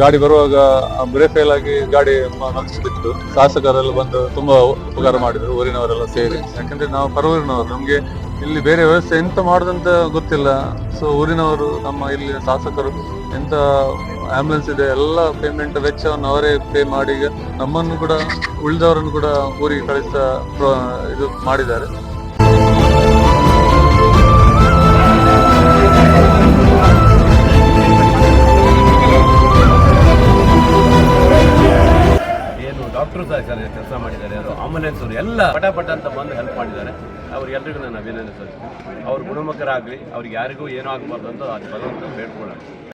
ಗಾಡಿ ಬರುವಾಗ break fail ಆಗಿ ಗಾಡಿ ಮನಸ್ಸು ಶಾಸಕರೆಲ್ಲ ಬಂದು ತುಂಬಾ ಉಪಕಾರ ಮಾಡಿದ್ರು, ಊರಿನವರೆಲ್ಲ ಸೇರಿ. ಯಾಕಂದ್ರೆ ನಾವು ಪರವೂರಿನವರು ನಮ್ಗೆ ಇಲ್ಲಿ ಬೇರೆ ವ್ಯವಸ್ಥೆ ಎಂತ ಮಾಡುದಂತ ಗೊತ್ತಿಲ್ಲ. ಸೊ ಊರಿನವರು, ನಮ್ಮ ಇಲ್ಲಿ ಶಾಸಕರು, ಎಂತ ಆಂಬುಲೆನ್ಸ್ ಇದೆ, ಎಲ್ಲ ಪೇಮೆಂಟ್ ವೆಚ್ಚವನ್ನು ಅವರೇ ಪೇ ಮಾಡಿ ನಮ್ಮನ್ನು ಕೂಡ ಉಳಿದವರನ್ನು ಕೂಡ ಊರಿಗೆ ಕಳಿಸ್ತಾ ಇದು ಮಾಡಿದ್ದಾರೆ. ಡಾಕ್ಟರ್ ಸಹ ಕೆಲಸ ಮಾಡಿದ್ದಾರೆ. ಅವರು ಆಂಬುಲೆನ್ಸ್ ಅವರು ಎಲ್ಲ ಪಟ ಪಟ ಅಂತ ಬಂದು ಹೆಲ್ಪ್ ಮಾಡಿದ್ದಾರೆ. ಅವ್ರಿಗೆಲ್ಲರಿಗೂ ನಾನು ಅಭಿನಂದಿಸ್ತೀನಿ ಅವ್ರು ಗುಣಮುಖರಾಗಲಿ, ಅವ್ರಿಗೆ ಯಾರಿಗೂ ಏನೂ ಆಗಬಾರ್ದು ಅಂತ ಅದು ಭಗವಂತ ಬೇಡ್ಕೊಳ್ಳೋಣ